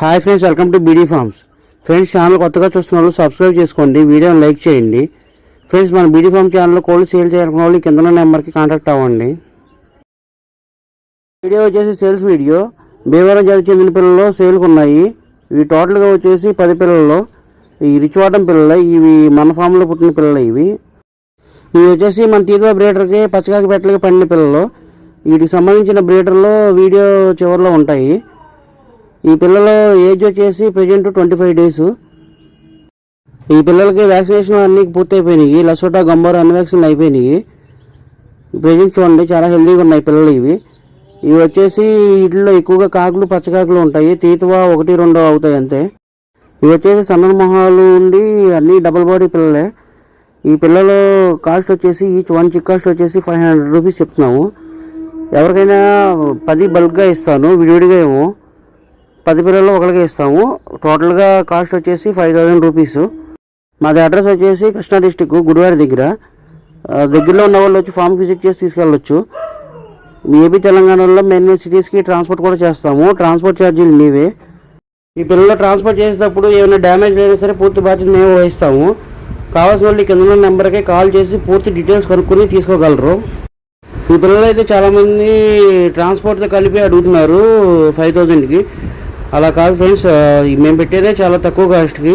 Hi friends welcome to BD farms. Friends channel కొత్తగా చూస్తున్న వాళ్ళు సబ్స్క్రైబ్ చేసుకోండి వీడియోని లైక్ చేయండి. ఫ్రెండ్స్ మన బీడీ ఫార్మ్ ఛానల్లో కోళ్ళు సేల్ చేయాలనుకున్న వాళ్ళు ఈ కింద నెంబర్కి కాంటాక్ట్ అవ్వండి. వీడియో వచ్చేసి సేల్స్ వీడియో. భీమవరం జాతి చెందిన పిల్లలు సేల్కి ఉన్నాయి. ఇవి టోటల్గా వచ్చేసి పది పిల్లలు ఈ రిచ్వాటం పిల్లలు ఇవి మన ఫామ్లో పుట్టిన పిల్లలు ఇవి. ఇవి వచ్చేసి మన తీర్థ బ్రీడర్కి పచ్చకాకి పెట్టలకి పండిన పిల్లలు. వీటికి సంబంధించిన బ్రీడర్లో వీడియో చివరిలో ఉంటాయి. ఈ పిల్లల ఏజ్ వచ్చేసి ప్రజెంట్ ట్వంటీ ఫైవ్ డేస్ ఈ పిల్లలకి వ్యాక్సినేషన్ అన్ని పూర్తయిపోయినాయి. లసోటా గంబోర్ అన్ని వ్యాక్సిన్లు అయిపోయినాయి. ప్రజెంట్ చూడండి చాలా హెల్తీగా ఉన్నాయి పిల్లలు ఇవి. ఇవి వచ్చేసి వీటిలో ఎక్కువగా కాకులు పచ్చకాకులు ఉంటాయి. తీతువా ఒకటి రెండు అవుతాయి అంతే. ఇవి వచ్చేసి సన్న మొహాలు ఉండి అన్ని డబుల్ బాడీ పిల్లలే. ఈ పిల్లల కాస్ట్ వచ్చేసి ఈచ్ వన్ చిక్ కాస్ట్ వచ్చేసి ఫైవ్ హండ్రెడ్ రూపీస్ చెప్తున్నాము. ఎవరికైనా పది బల్క్గా ఇస్తాను విడివిడిగా ఏమో పది పిల్లలు ఒకరికి ఇస్తాము. టోటల్గా కాస్ట్ వచ్చేసి ఫైవ్ థౌజండ్ రూపీస్. మాది అడ్రస్ వచ్చేసి కృష్ణా డిస్టిక్ గుడివారి దగ్గర. దగ్గరలో ఉన్న వాళ్ళు వచ్చి ఫామ్ విజిట్ చేసి తీసుకెళ్ళొచ్చు. ఏపీ తెలంగాణలో మెయిన్ సిటీస్కి ట్రాన్స్పోర్ట్ కూడా చేస్తాము. ట్రాన్స్పోర్ట్ ఛార్జీలు మీవే ఈ పిల్లలు ట్రాన్స్పోర్ట్ చేసేటప్పుడు ఏమైనా డ్యామేజ్ అయినా సరే పూర్తి బాధ్యత మేము వహిస్తాము. కావాల్సిన వాళ్ళు కింద నెంబర్కే కాల్ చేసి పూర్తి డీటెయిల్స్ కనుక్కొని తీసుకోగలరు. ఈ పిల్లలు అయితే చాలామంది ట్రాన్స్పోర్ట్తో కలిపి అడుగుతున్నారు ఫైవ్ థౌజండ్కి అలా కాదు ఫ్రెండ్స్ మేము పెట్టేదే చాలా తక్కువ కాస్ట్కి.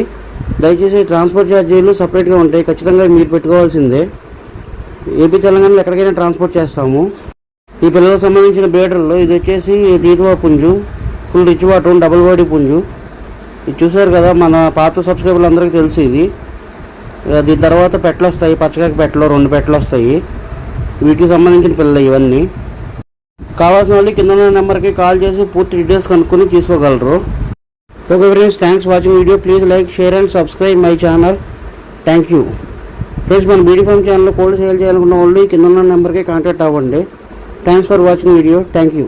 దయచేసి ట్రాన్స్పోర్ట్ ఛార్జీలు సపరేట్గా ఉంటాయి ఖచ్చితంగా మీరు పెట్టుకోవాల్సిందే. ఏపీ తెలంగాణలో ఎక్కడికైనా ట్రాన్స్పోర్ట్ చేస్తాము. ఈ పిల్లలకు సంబంధించిన బేటర్లు ఇది వచ్చేసి తీతువా పుంజు full rich water double body పుంజు. ఇది చూసారు కదా మన పాత సబ్స్క్రైబర్లు అందరికీ తెలుసు ఇది. దీని తర్వాత పెట్టలు వస్తాయి పచ్చకాకి పెట్టలు రెండు పెట్టలు వస్తాయి వీటికి సంబంధించిన పిల్లలు ఇవన్నీ. కావాల్సిన వాళ్ళు కింద నెంబర్కి కాల్ చేసి పూర్తి డీటెయిల్స్ కనుక్కొని తీసుకోగలరు. Okay friends thanks watching video please like share and subscribe my channel thank you friends మన బీడీ ఫామ్ ఛానల్లో కోల్డ్ సేల్ చేయాలనుకున్న వాళ్ళు ఈ కింద ఉన్న నెంబర్కి కాంటాక్ట్ అవ్వండి. Thanks for watching video thank you